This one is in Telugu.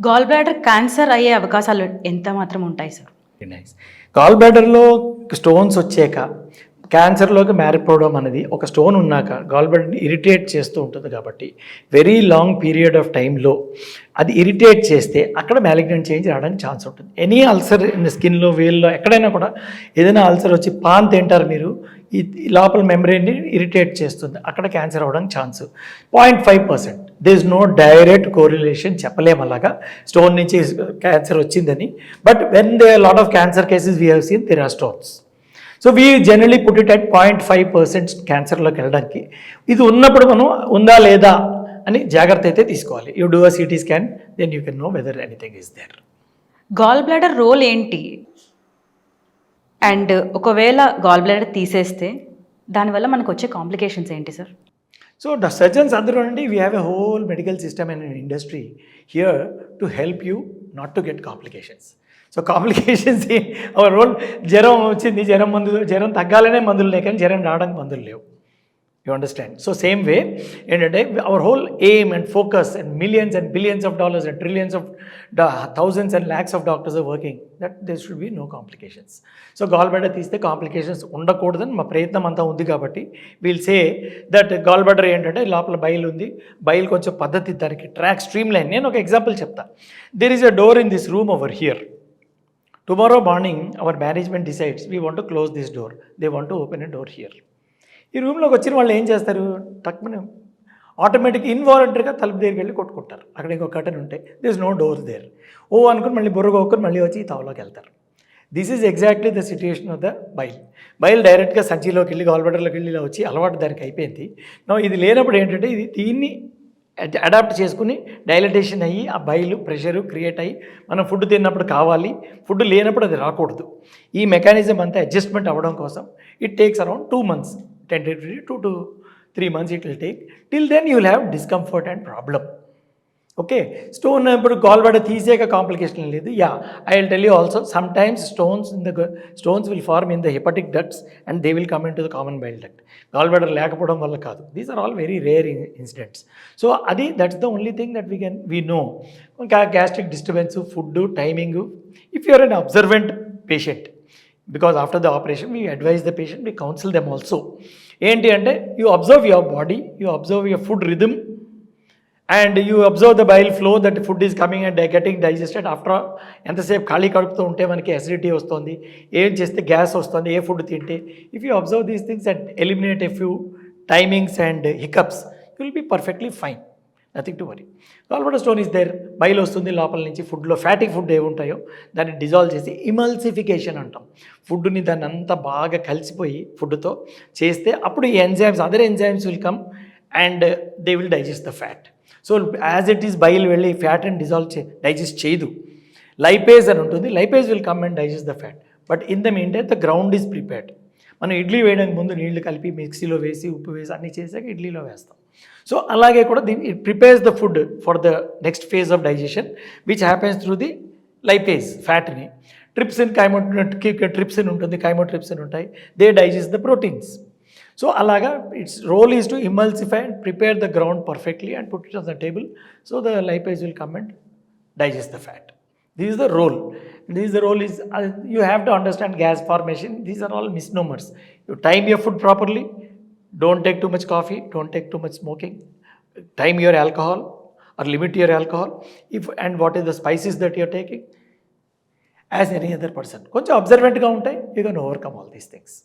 గాల్ బ్లాడర్ క్యాన్సర్ అయ్యే అవకాశాలు ఎంత మాత్రం ఉంటాయి సార్ నైస్ గాల్ బ్లాడర్లో స్టోన్స్ వచ్చాక క్యాన్సర్లోకి మారిపోవడం అనేది ఒక స్టోన్ ఉన్నాక గాల్ బ్లాడర్ని ఇరిటేట్ చేస్తూ ఉంటుంది కాబట్టి వెరీ లాంగ్ పీరియడ్ ఆఫ్ టైంలో అది ఇరిటేట్ చేస్తే అక్కడ మ్యాలిగ్నెంట్ చేంజ్ రావడానికి ఛాన్స్ ఉంటుంది. ఎనీ అల్సర్ స్కిన్లో వేల్లో ఎక్కడైనా కూడా ఏదైనా అల్సర్ వచ్చి పాన్ తింటారు మీరు ఈ ఈ లోపల మెమరీని ఇరిటేట్ చేస్తుంది. అక్కడ క్యాన్సర్ అవ్వడానికి chance point five percent they is no direct correlation చెప్పలేము అలాగా. స్టోన్ నుంచి క్యాన్సర్ వచ్చిందని. But when they lot of cancer cases we have seen there are stones so we generally put it at point five percent క్యాన్సర్లోకి వెళ్ళడానికి. ఇది ఉన్నప్పుడు మనం ఉందా లేదా అని జాగ్రత్త అయితే తీసుకోవాలి. You do a CT scan then you can know whether anything is there gall bladder role ఏంటి? అండ్ ఒకవేళ గాల్ బ్లాడర్ తీసేస్తే దానివల్ల మనకు వచ్చే కాంప్లికేషన్స్ ఏంటి సార్ సో ద సర్జన్స్ అందరూ అండి we have a whole medical system and industry here to help you not to get complications so complications our role జ్వరం వచ్చింది జ్వరం మందులు జ్వరం తగ్గాలనే మందులు లేక జ్వరం రావడానికి మందులు లేవు. You understand so same way ఏంటంటే our whole aim and focus and millions and billions of dollars and trillions of thousands and lakhs of doctors are working that they should be no complications so gall తీస్తే కాంప్లికేషన్స్ ఉండకూడదని మా ప్రయత్నం అంతా ఉంది కాబట్టి వీల్ సే దట్ గాల్బెడర్ ఏంటంటే లోపల బయలు ఉంది. బయలు కొంచెం పద్ధతి దానికి ట్రాక్ స్ట్రీమ్ లైన్ నేను ఒక ఎగ్జాంపుల్ చెప్తా. There is a door in this room over here tomorrow morning our management decides we want to close this door they want to open a door here ఈ రూమ్లోకి వచ్చిన వాళ్ళు ఏం చేస్తారు? తక్కువ ఆటోమేటిక్ ఇన్వాలంటరీగా తలుపు దగ్గరికి వెళ్ళి కొట్టుకుంటారు. అక్కడ ఇంకో కటన్ ఉంటాయి దిస్ నో డోర్ దేర్ ఓ అనుకుని మళ్ళీ బుర్రగొక్కుని మళ్ళీ వచ్చి ఈ తవలోకి వెళ్తారు. This is exactly the situation of the bile bile డైరెక్ట్గా సంచిలోకి వెళ్ళి గాల్బెటర్లోకి వెళ్ళి ఇలా వచ్చి అలవాటు దానికి అయిపోయింది. నో ఇది లేనప్పుడు ఏంటంటే ఇది దీన్ని అడాప్ట్ చేసుకుని డైలటేషన్ అయ్యి ఆ బయలు ప్రెషరు క్రియేట్ అయ్యి మనం ఫుడ్ తిన్నప్పుడు కావాలి ఫుడ్ లేనప్పుడు అది రాకూడదు. ఈ మెకానిజం అంతా అడ్జస్ట్మెంట్ అవ్వడం కోసం it takes around two months tentatively two to three months it will take till then you will have discomfort and problem okay stone ఇప్పుడు గాల్బడ తీసేక కాంప్లికేషన్ లేదు. Yeah I will tell you also sometimes stones in the stones will form in the hepatic ducts and they will come into the common bile duct gall bladder లేకపోవడం వల్ల కాదు. These are all very rare incidents so అది that's the only thing that we can we know ఇంకా gastric disturbance food timing if you're unobservant patient because after the operation we advise the patient we counsel them also ఏంటి అంటే you observe your body you observe your food rhythm and you observe the bile flow that food is coming and getting digested after ఎంతసేపు ఖాళీ కడుపుతూ ఉంటే మనకి అసిడిటీ వస్తుంది ఏం చేస్తే గ్యాస్ వస్తుంది ఏ ఫుడ్ తింటే. If you observe these things and eliminate a few timings and hiccups you will be perfectly fine nothing to worry gall stone is there బయలు వస్తుంది లోపల నుంచి. ఫుడ్లో ఫ్యాటీ ఫుడ్ ఏవి ఉంటాయో దాన్ని డిజాల్వ్ చేసి ఇమల్సిఫికేషన్ అంటాం. ఫుడ్ని దాన్ని అంతా బాగా కలిసిపోయి ఫుడ్తో చేస్తే అప్పుడు ఈ enzymes other enzymes will come and they will digest the fat so as it is బయలు వెళ్ళి ఫ్యాట్ అండ్ డిజాల్వ్ చే డైజెస్ట్ చేయదు. లైపేజ్ అని ఉంటుంది. Lipase will come and digest the fat but in the mean the ground is prepared మనం ఇడ్లీ వేయడానికి ముందు నీళ్ళు కలిపి మిక్సీలో వేసి ఉప్పు వేసి అన్నీ చేసాక ఇడ్లీలో వేస్తాం. సో అలాగే కూడా దీన్ని it prepares the food for the next phase of digestion which happens through the lipase ఫ్యాట్ని trypsin chymotrypsin ఉంటుంది కైమోట్రిప్సిన్ ఉంటాయి. They digest the proteins so అలాగా its role is to emulsify and prepare the ground perfectly and put it on the table so the lipase will come and digest the fat This is the role. This is the role is uh, you have to understand gas formation. These are all misnomers. You time your food properly. Don't take too much coffee. Don't take too much smoking. Time your alcohol or limit your alcohol. If and what is the spices that you're taking. As any other person. కొంచెం అబ్జర్వెంట్గా ఉంటాయి you can overcome all these things